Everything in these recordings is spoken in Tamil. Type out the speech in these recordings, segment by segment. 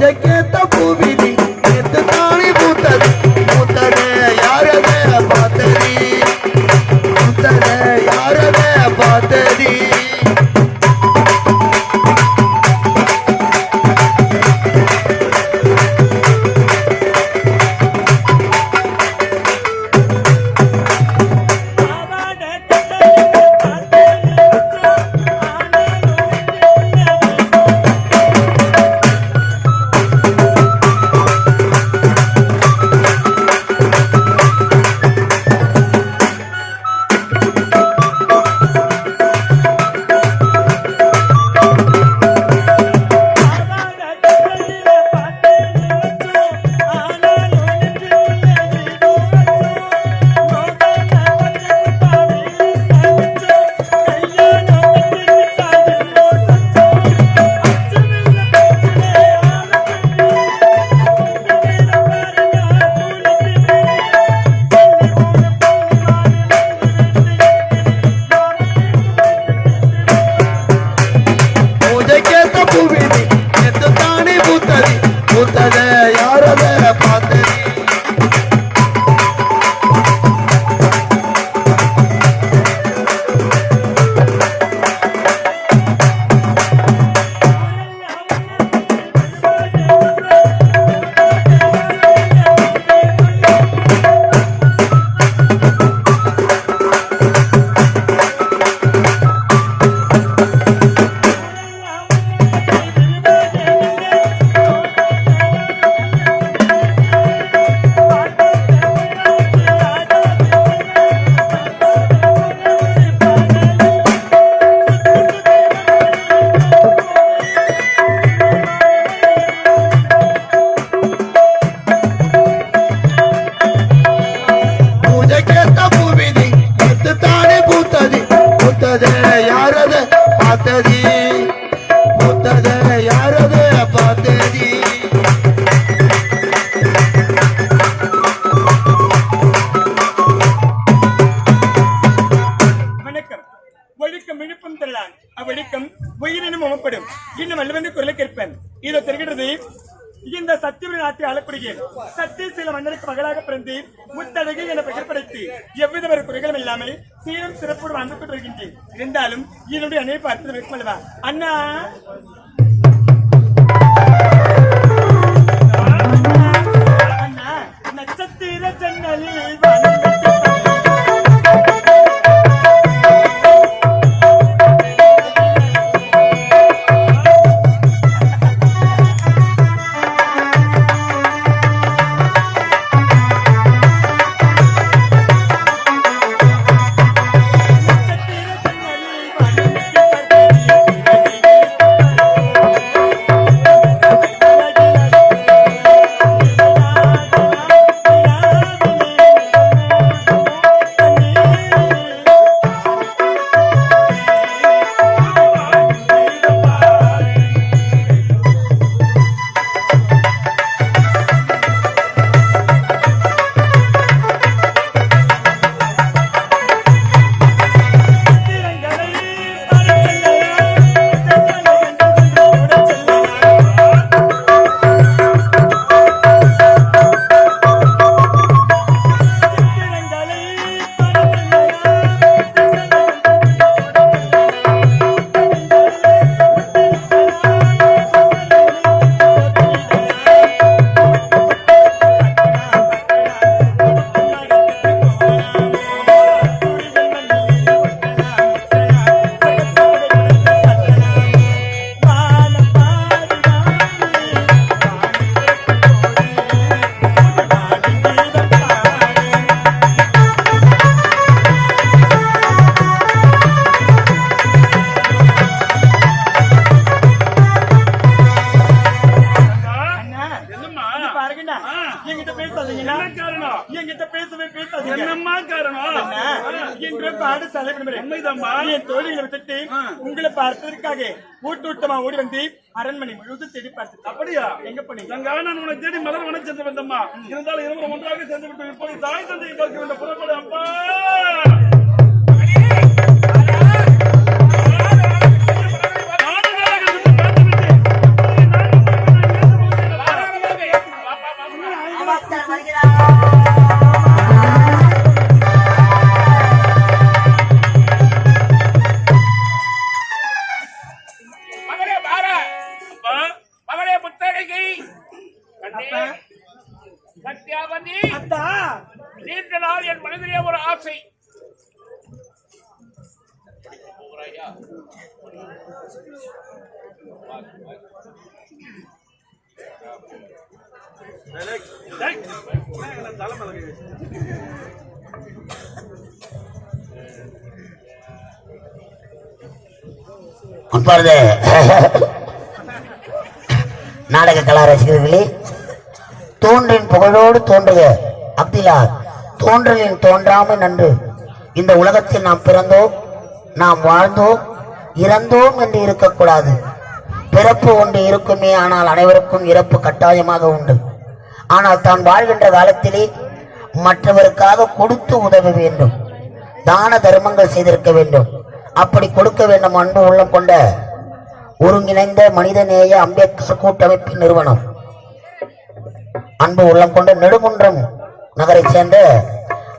Hoje é quinta tá pro என்னம்மா காரணம்? இன்று. என் தோழிகளை விட்டுட்டு உங்களை பார்ப்பதற்காக ஊட்டூட்டமா ஓடி வந்து அரண்மனை முழுவதும் தேடி பார்த்தேன் அப்படியா? எங்க நான் உன்னை தேடி மலர் வன சென்று வந்தம்மா. இருந்தாலும் இருவரும் ஒன்றாக சேர்ந்து விட்டு இப்போது தாய் தந்தையை பார்க்க வேண்டிய புறப்படு அப்பா! மகளே இப்பொழுது நாடக கலா ரசிகர்களே தோன்றின் புகழோடு தோன்றிய அப்திலா தோன்றலின் தோன்றாமை நன்று. இந்த உலகத்தில் நாம் பிறந்தோம் நாம் வாழ்ந்தோம் இறந்தோம் என்று இருக்கக்கூடாது. பிறப்பு ஒன்று இருக்குமே ஆனால் அனைவருக்கும் இறப்பு கட்டாயமாக உண்டு. ஆனால் தான் வாழ்கின்ற காலத்திலே மற்றவருக்காக கொடுத்து உதவ வேண்டும். தான தர்மங்கள் செய்திருக்க வேண்டும். அப்படி கொடுக்க வேண்டும் அன்பு உள்ளம் கொண்ட ஒருங்கிணைந்த மனிதநேய அம்பேத்கர் கூட்டமைப்பின் நிறுவனம். அன்பு உள்ளம் கொண்ட நெடுங்குன்றம் நகரை சேர்ந்த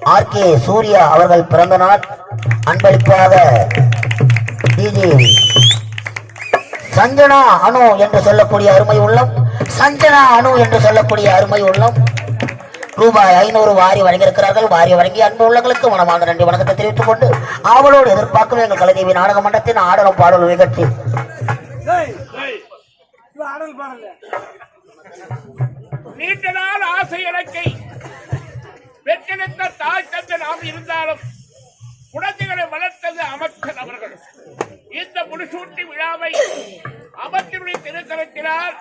ஆர். கே. சூர்யா அவர்கள் பிறந்த நாள். அன்பளிப்பாக டிஜி சஞ்சனா அணு என்று சொல்லக்கூடிய அருமை உள்ளம். சஞ்சனா அணு என்று சொல்லக்கூடிய அருமை உள்ளம். ரூபாய் ஐநூறு வாரி வழங்கியிருக்கிறார்கள். வாரி வழங்கி அன்பு உள்ளங்களுக்கு மனமார்ந்த நன்றி வணக்கத்தை தெரிவித்துக் கொண்டு ஆவலோடு எதிர்பார்க்கும் எங்கள் கலைதேவி நாடக மன்றத்தின் ஆடலும் பாடலும் நிகழ்ச்சி. நீண்ட நாள் ஆசை இலக்கை பெற்றெடுத்த தாய் தந்தை நாம் இருந்தாலும் குழந்தைகளை வளர்த்தது அமைச்சர் அவர்கள். இந்த முடிசூட்டி விழாவை அமைச்சருடைய திருத்தலத்தினால்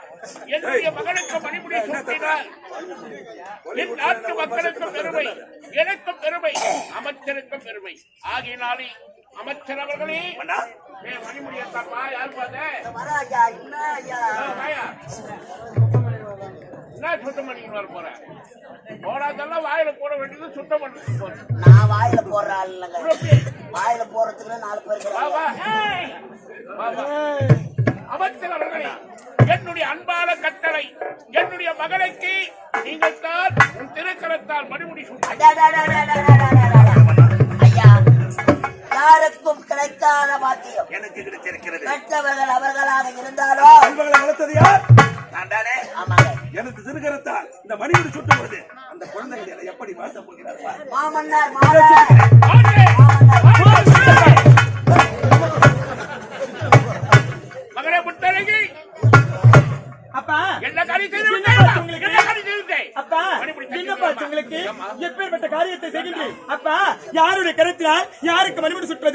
என்னுடைய மகனுக்கு மணிமுடி சூட்டினார் என் நாட்டு மக்களுக்கும் பெருமை எனக்கும் பெருமை அமைச்சருக்கும் பெருமை. ஆகினாலே அமைச்சர் அவர்களே ஏ, மணிமுடியத்தாப்பா யார். என்ன சுத்தம் பண்ணிட்டு வர போற? போடாதெல்லாம் வாயில போட வேண்டியது சுத்தம் பண்ணிட்டு போறேன் நான் வாயில போடுற ஆள் இல்லைங்க. வாயில போறதுக்கு நாலு பேர் அமைச்சர் அவர்களே என்னுடைய அன்பான கட்டளை என்னுடைய மகனுக்கு நீங்கள் தான் திருக்கரத்தால் மறுபடி யாருக்கும் கிடைக்காத பாக்கியம் எனக்கு கிடைத்திருக்கிறது கற்றவர்கள் அவர்களாக இருந்தாலோ? அன்பர்களை வளர்த்தது யார்? தானே ஆமாங்க. எனக்கு திருக்கரத்தால் இந்த மணியில் சுட்டும் பொழுது அந்த குழந்தைகளை எப்படி மாற்ற போகிறார் மாமன்னார் மாமன்னார்.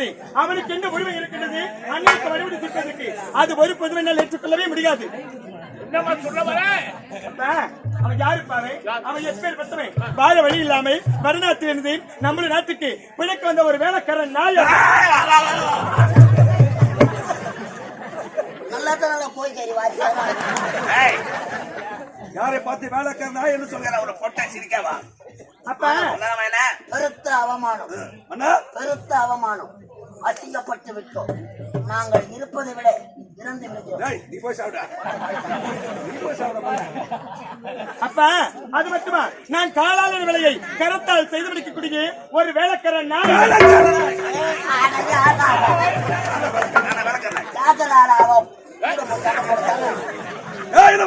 இருக்கிறது அவனுக்கு என்ன உரிமை இருக்கின்றது? அன்னைக்கு வழிபடி தீர்ப்பதற்கு அது ஒரு பொதுவென்னால் ஏற்றுக்கொள்ளவே முடியாது. வாழ வழி இல்லாமல் வடநாட்டில் இருந்து வேலைக்காரன் நாய்? யாரை பார்த்து வேலைக்காரன் நாய் என்று சொல்கிறார் அவரை பொட்டை சிரிக்காவா? அப்ப. அவமானம். பெருத்த அவமானம். அசிங்கப்பட்டு விட்டோம் நாங்கள் இருப்பதை விட இறந்து விடுகிறோம் டேய், நீ போய் சாப்பிடா. நீ போய் சாப்பிட. அப்பா அது மட்டுமா? நான் காலாளர் வேலையை கரத்தால் செய்து முடிக்கக்கூடிய ஒரு வேலைக்காரன் நாய் யாதலாராவும். ஏய்,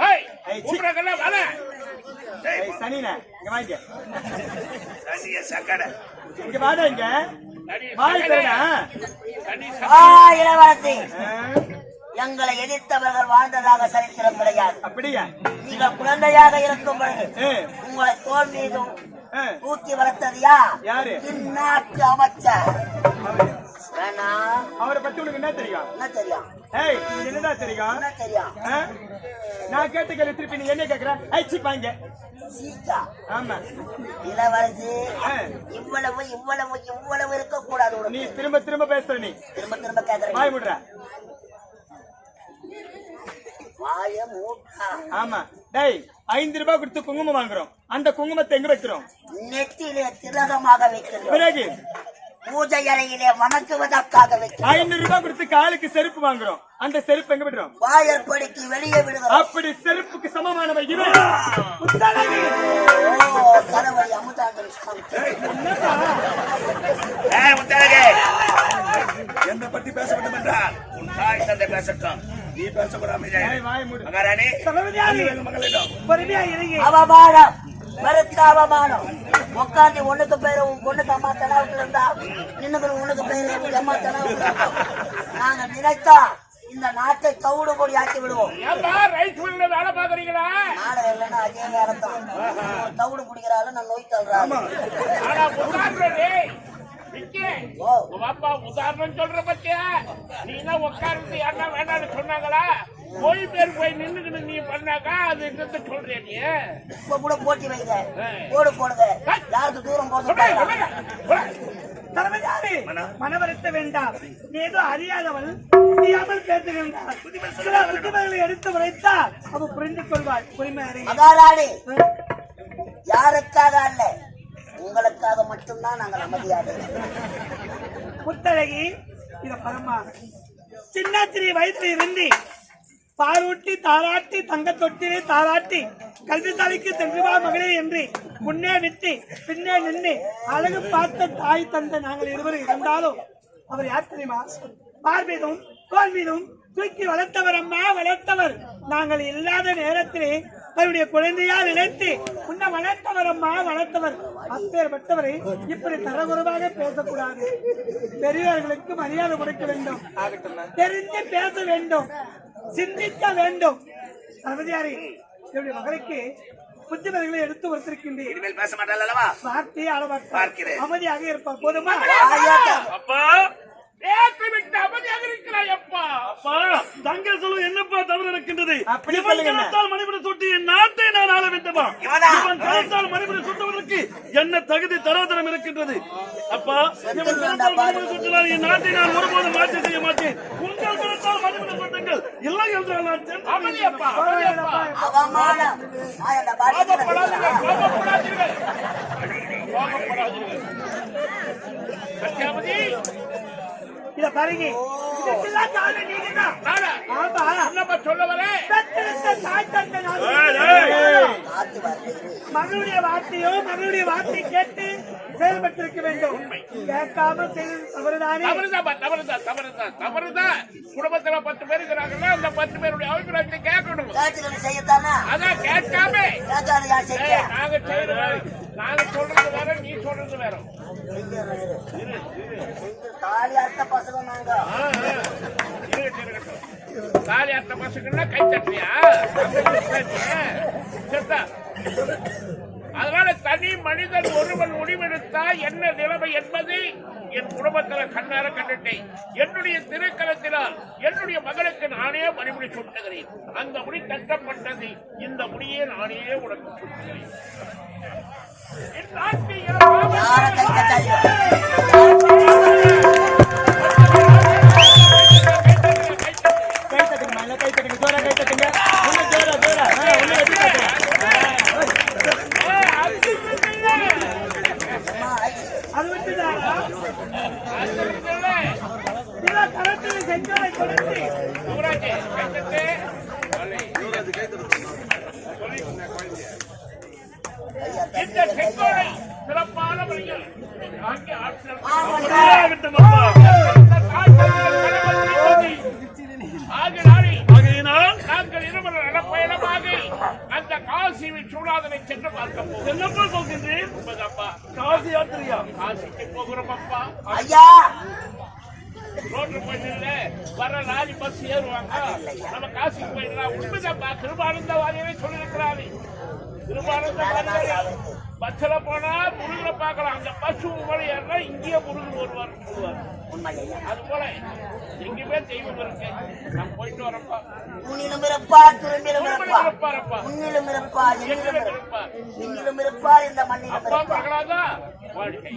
கூப்பிடுறதுல வர. சனினே இங்க வாங்க சக்கடை இங்க வாடா இங்க. இளவரசி. எங்களை எதிர்த்தவர்கள் வாழ்ந்ததாக சரித்திரம் கிடையாது. அப்படியா? நீங்கள் குழந்தையாக இருக்கும் பொழுது உங்களை தோல் மீதும் ஏ, தூக்கி வளர்த்தது யார்? யாரு? இந்நாட்டு அமைச்சர். வேணா. அவரை பத்தி உனக்கு என்ன தெரியும்? என்ன தெரியும்? ஏய் என்னடா தெரியும்? என்ன தெரியும் ஆ? நான் கேட்ட கேள்வி திருப்பி நீ என்ன கேக்குற? ஐச்சிப்பாங்க சீதா ஆமா. இளவரசி. இவ்வளவு இவ்வளவு இவ்வளவு இருக்க கூடாது நீ திரும்ப திரும்ப பேசுற நீ. திரும்ப திரும்ப கேக்குறேன். வாய் விடுற வாய மூட்டா ஆமா. டேய் ஐந்து ரூபாய் கொடுத்து குங்குமம் வாங்குறோம். அந்த குங்குமத்தை எங்க வைக்கிறோம்? நெத்தியிலே திலகமாக வைக்கிறோம். பிறகு? பூஜை அறையிலே வணங்குவதற்காக வைக்கிறோம். ஐநூறு ரூபாய் கொடுத்து காலுக்கு செருப்பு வாங்குறோம். அந்த செருப்பு எங்க விடுறோம்? வாயற்படிக்கு வெளியே விடுகிறோம். அப்படி செருப்புக்கு சமமானவை இவன் தலைவலி. என்னை பத்தி பேச வேண்டும் என்றால் உன் தாய் தந்தை பேசட்டும். நீ பேசக்கூடாது ஏய், வாயை மூடு. மகாராணி மகளிடம். அவமானம். பெருத்த அவமானம் உட்காந்து ஒண்ணுக்கு பேரு உன் பொண்ணுக்கு அம்மா தனாவுக்கு இருந்தா இன்னுக்கு உனக்கு பேரு உங்க அம்மா தனாவுக்கு இருந்தா. நாங்க நினைத்தா இந்த நாட்டை தவிடு பொடி ஆக்கி விடுவோம். வேலை பாக்குறீங்களா நாடகம் இல்லைன்னா அதே வேலை தான் தவிடு பிடிக்கிறாள் நான் நோய் ஓ. உங்க அப்பா உதாரணம் சொல்ற பத்தியா? நீ தான் உட்கார்ந்து யாருன்னா வேண்டாம்னு சொன்னாங்களா? போய் பேர் போய் நின்னுக்கிட்டு நீ பண்ணாக்கா அது என்னத்த சொல்றியா நீ? இப்ப கூட போட்டி வைங்க. போடு போடுங்க. யாருக்கு தூரம் சொல்றேன். சொல்றேன். தலைமையாரே, மனவருத்த வேண்டாம். ஏதோ அறியாதவள். புரியாமல் பேசுகின்றார் சில புத்திமதிகளை எடுத்து உரைத்தால் அவ புரிந்து கொள்வாள். உரிமையாரே யாருக்காக அல்ல? உங்களுக்காக மட்டும்தான் நாங்கள் அமைதியாக புத்தழகி இத பரமா. சின்னத்திரி வயசுல இருந்து பாரூட்டி தாராட்டி தங்க தொட்டிலே தாராட்டி கல்வி தலைக்கு தென்றுவா மகளே என்று முன்னே விட்டு பின்னே நின்று அழகு பார்த்த தாய் தந்த நாங்கள் இருவரும் இருந்தாலும் அவர் யார் தெரியுமா? பார்மீதும் தோல் மீதும் தூக்கி வளர்த்தவர் அம்மா வளர்த்தவர். நாங்கள் இல்லாத நேரத்திலே அவருடைய குழந்தையா நினைத்து உன்னை வளர்த்தவர் அம்மா வளர்த்தவர். அப்பேற்பட்டவரை இப்படி தரகுறவாக பேசக்கூடாது. பெரியவர்களுக்கு மரியாதை கொடுக்க வேண்டும். தெரிந்து பேச வேண்டும். சிந்திக்க வேண்டும். சர்வதியாரி என்னுடைய மகளுக்கு புத்திமதிகளை எடுத்து வந்திருக்கின்றேன் இனிமேல் பேச மாட்டாள் அல்லவா வார்த்தையை அளவாக்கிறேன் அமைதியாக இருப்பார் போதுமா? அப்பா! என்ன தகுதி தராதரம் இருக்கின்றது? அப்பா இவன் சுற்றினால் என் நாட்டை நான் ஒருபோதும் மாற்றி செய்ய மாட்டேன். உங்கள் சுட்டுங்கள் இல்லை என்றால் நான் கோபப்படாதீர்கள் கோபப்படாதீர்கள் கோபப்படாதீர்கள் சத்யாவதி இத பாருங்க. இதுக்கெல்லாம் காரணம் நீங்க தான். நானா ஆமா. என்னப்பா சொல்ல வரேன் பெற்றெடுத்த தாய் தந்தை நான் காத்து வருது மகளுடைய வார்த்தையோ மகளுடைய வார்த்தை கேட்டு செயல்பட்டிருக்க வேண்டும். கேட்காம செய்வது தவறுதானே? தவறுதான் தவறுதான் தவறுதான் தவறுதான். குடும்பத்துல பத்து பேர் இருக்கிறாங்கல்ல அந்த பத்து பேருடைய அபிப்பிராயத்தை கேட்கணும். அதான் கேட்காம. நாங்க செய்யறது நாங்க சொல்றது வேற நீ சொல்றது வேற. தாலி அர்த்த பசங்க நாங்க தாலி அத்த பசங்கன்னா கை தட்டியா செத்தா. அதனால தனி மனிதன் ஒருவன் முடிவெடுத்தா என்ன நிலைமை என்பது என் குடும்பத்துல கண்ணார கண்டுட்டேன். என்னுடைய திருக்கலத்தினால் என்னுடைய மகளுக்கு நானே மணிமுடி சுட்டுகிறேன் அந்த முடி தட்டப்பட்டது. இந்த முடியை நானே உனக்கு சுட்டுகிறேன் என் நாட்டு கரத்தில் செஞ்சாலை கொடுத்து இந்த செங்கோலை சிறப்பான முறையில் ஆகிய ஆட்சியர் ஆகட்டும் அப்பா ஆகினாலே ஆகையினால் நாங்கள் இருவரும் நடப்பயணமாக அந்த காசியின் சூடாதனை சென்று பார்க்க போகிறோம் என்னப்பா சொல்கின்றேன் உண்மைதாப்பா காசி யாத்திரையா காசிக்கு போகிறோம் அப்பா. ஐயா. ரோட்ல போயிட்டு வர லாரி பஸ் ஏறுவாங்க. நம்ம காசிக்கு போயிடலாம் உண்மைதாப்பா. கிருபானந்த வாரியவே சொல்லியிருக்கிறாரு. கிருபானந்த வாரியர் பஸ்ல போனா முருகனை பார்க்கலாம். அந்த பஸ் உங்களை ஏறினா இங்கேயே முருகன் உண்மை ஐயா அது போல எங்கேயுமே தெய்வம் இருக்கு. நான் போயிட்டு வரப்பா. உன்னிலும் இருப்பா துரும்பிலும் உன்னிலும் இருப்பா. எங்கிலும் இருப்பா இந்த மண்ணிலும் வாழ்க்கை.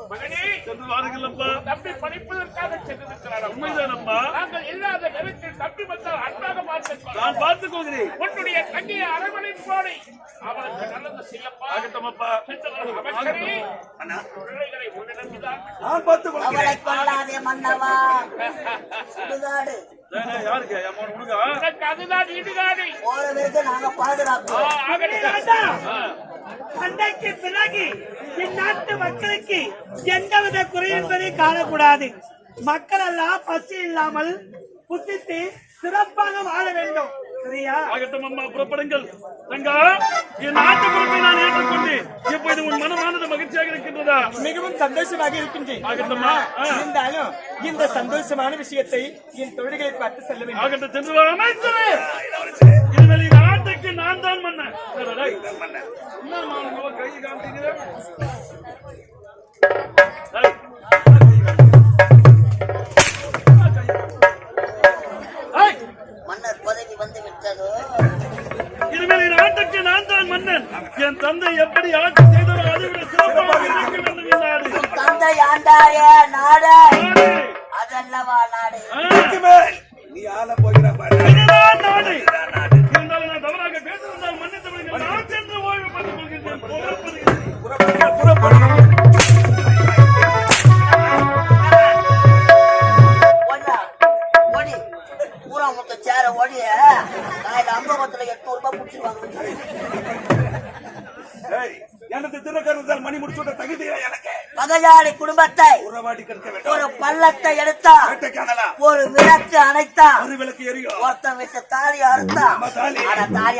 சென்று வாருங்களப்பா தம்பி படிப்பதற்காக சென்றிருக்கிறார் உண்மைதானப்பா. நாங்கள் இல்லாத நேரத்தில் தம்பி வந்தால் அன்பாக பார்த்துக் நான் பார்த்துக் கொள்கிறேன் உன்னுடைய தங்கையை அரவணைப்பு போடி. அவளுக்கு நல்லது செய்யப்பா. ஆகட்டமப்பா அமைச்சரே. பிள்ளைகளை முன்னிடத்துதான் நான் பார்த்துக் கொள்கிறேன் கொள்ளாதே மன்னவா. சுடுகாடு அதுதான் இடுகாடு. போறவருக்கு நாங்க பாதுகாப்போம். சண்டைக்கு பிறகு இந்நாட்டு மக்களுக்கு எந்தவித குறை என்பதை காணக்கூடாது. மக்கள் எல்லாம் பசி இல்லாமல் புசித்து சிறப்பாக வாழ வேண்டும். சரியா? ஆகட்டும் அம்மா புறப்படுங்கள். தங்கா என் நாட்டு பொறுப்பை நான் ஏற்றுக்கொண்டேன். இப்போது உன் மனமானது மகிழ்ச்சியாக இருக்கின்றதா? மிகவும் சந்தோஷமாக இருக்கின்றேன். ஆகட்டும்மா. இருந்தாலும் இந்த சந்தோஷமான விஷயத்தை என் தொழில்களை பார்த்து செல்ல வேண்டும். ஆகட்டும் சென்று வா அமைச்சரே. நாட்டுக்கு நான் தான் உங்க கை மன்னன் என் தந்தை எப்படி ஆட்சி செய்தாரோ அதை விட சிறப்பாக இருக்க வேண்டும் தந்தை ஆண்டாரே நாடு. அதல்லவா நாடு. நீ ஆள போகிற நாடு. ஒருத்தன் வச்ச தாலி அறுத்தா ஆமா, தாலி. ஆனா தாலி